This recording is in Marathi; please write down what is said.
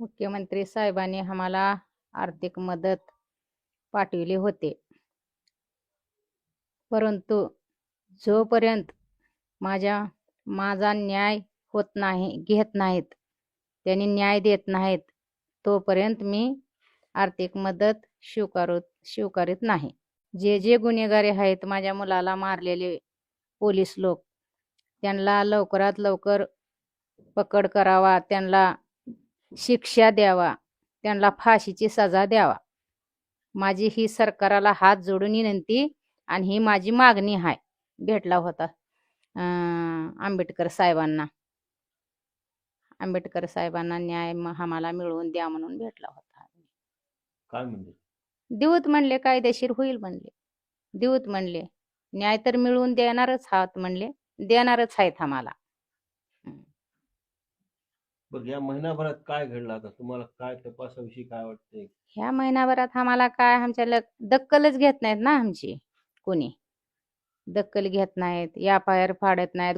मुख्यमंत्री साहेबांनी आम्हाला आर्थिक मदत पाठविली होते. परंतु जोपर्यंत माझ्या माझा न्याय होत नाही घेत नाहीत त्यांनी न्याय देत नाहीत तोपर्यंत मी आर्थिक मदत स्वीकारू स्वीकारित नाही. जे जे गुन्हेगारी आहेत माझ्या मुलाला मारलेले पोलीस लोक त्यांना लवकरात लवकर पकड करावा त्यांना शिक्षा द्यावा. त्यांना फाशीची सजा द्यावा. माझी ही सरकाराला हात जोडून विनंती आणि ही माझी मागणी आहे. भेटला होता अं, आंबेडकर साहेबांना. आंबेडकर साहेबांना न्याय आम्हाला मिळवून द्या म्हणून भेटला होता. काय म्हणजे देऊत म्हणले कायदेशीर होईल म्हणले. देऊत म्हणले न्याय तर मिळवून देणारच आहात म्हणले. देणारच आहेत आम्हाला. बघ या महिनाभरात काय घडलं आता? तुम्हाला काय तपासाविषयी काय वाटते ह्या महिनाभरात आम्हाला काय? आमच्या लग दक्कलच घेत नाहीत ना आमची कोणी. दक्कल घेत नाहीत या पायर फाडत नाहीत.